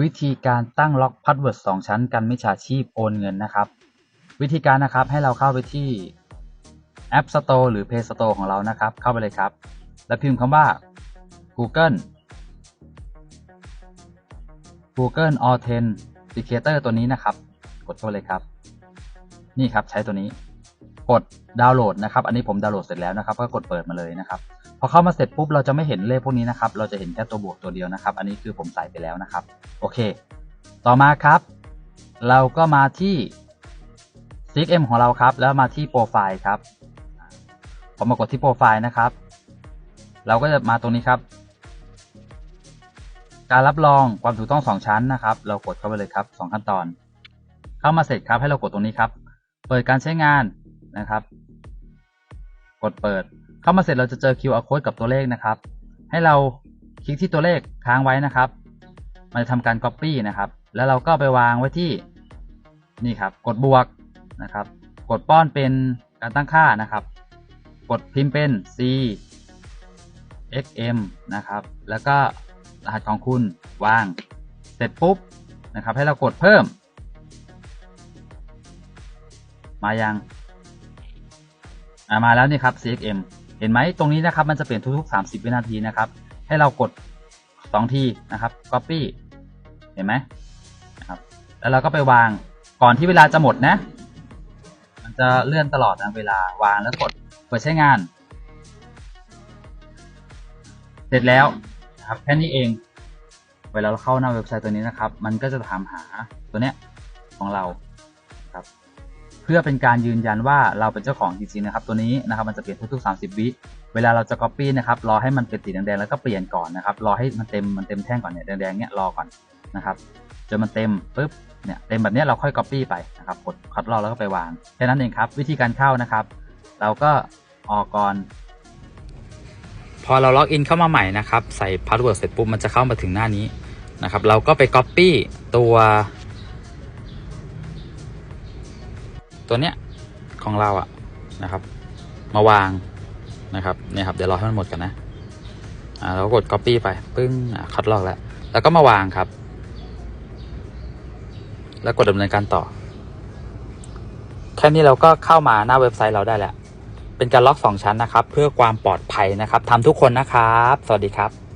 วิธีการตั้งล็อกพาสเวิร์ดสองชั้นกันมิจฉาชีพโอนเงินนะครับ วิธีการนะครับให้เราเข้าไปที่ App Store หรือ Play Store ของเรานะครับ เข้าไปเลยครับ แล้วพิมพ์คำว่า Google Google Authenticator ตัวนี้นะครับ กดเข้าไปเลยครับ นี่ครับใช้ตัวนี้ กดดาวน์โหลดนะครับ อันนี้ผมดาวน์โหลดเสร็จแล้วนะครับ ก็กดเปิดมาเลยนะครับ พอเข้ามาเสร็จปุ๊บเราจะไม่เห็นเลขพวกนี้นะครับ เราจะเห็นแค่ตัวบวกตัวเดียวนะครับ อันนี้คือผมใส่ไปแล้วนะครับ โอเค ต่อมาครับ เราก็มาที่ CXM ของเราครับ แล้วมาที่โปรไฟล์ครับพอมากดที่โปรไฟล์นะครับ เราก็จะมาตรงนี้ครับ การรับรองความถูกต้องสองชั้นนะครับ เรากดเข้าไปเลยครับสองขั้นตอน เข้ามาเสร็จครับให้เรากดตรงนี้ครับ เปิดการใช้งานนะครับ กดเปิด เข้ามาเสร็จเราจะเจอ QR code กับตัวเลขนะครับ ให้เราคลิกที่ตัวเลขค้างไว้นะครับ มันจะทำการ Copy นะครับ แล้วเราก็ไปวางไว้ที่นี่ครับ กดบวกนะครับ กดป้อนเป็นการตั้งค่านะครับ กดพิมพ์เป็น C XM นะครับ แล้วก็รหัสของคุณวาง เสร็จปุ๊บนะครับ ให้เรากดเพิ่ม มายังอ่ามาแล้วนี่ครับ CXM เห็นไหมตรงนี้นะครับมันจะเปลี่ยนทุกๆ 30 วินาทีนะครับ ให้เรากด2ทีนะครับ Copy เห็นไหมนะครับแล้วเราก็ไปวางก่อนที่เวลาจะหมดนะ มันจะเลื่อนตลอดนะเวลาวางแล้วกดเปิดใช้งาน เสร็จแล้วนะครับแค่นี้เอง เวลาเราเข้าหน้าเว็บไซต์ตัวนี้นะครับ มันก็จะถามหาตัวเนี้ยของเราครับ พื่อเป็นการยืนยันว่าเราเป็นเจ้าของจริงๆนะครับตัวนี้นะครับมันจะเปลี่ยนทุกๆ 30 วิเวลาเราจะ copy นะครับรอให้มันเป็นสีแดงๆแล้วก็เปลี่ยนก่อนนะครับรอให้มันเต็มมันเต็มแท่งก่อนเนี่ยแดงๆเนี่ยรอก่อนนะครับจนมันเต็มปุ๊บเนี่ยเต็มแบบเนี้ยเราค่อย copy ไปนะครับกดคัดลอกแล้วก็ไปวางแค่นั้นเองครับวิธีการเข้านะครับ เราก็ออกก่อนพอเราล็อกอินเข้ามาใหม่นะครับใส่พาสเวิร์ดเสร็จปุ๊บมันจะเข้ามาถึงหน้านี้นะครับเราก็ไป Copy ตัว ตัวเนี้ยของเราอะนะครับ มาวางนะครับเนี่ยครับเดี๋ยวรอให้มันหมดกันนะอ่าเรากด Copy ไปปึ้งอะคัดลอกแล้ว แล้วก็มาวางครับ แล้วกดดำเนินการต่อ แค่นี้เราก็เข้ามาหน้าเว็บไซต์เราได้แล้วเป็นการล็อกสองชั้นนะครับ เพื่อความปลอดภัยนะครับทำทุกคนนะครับ สวัสดีครับ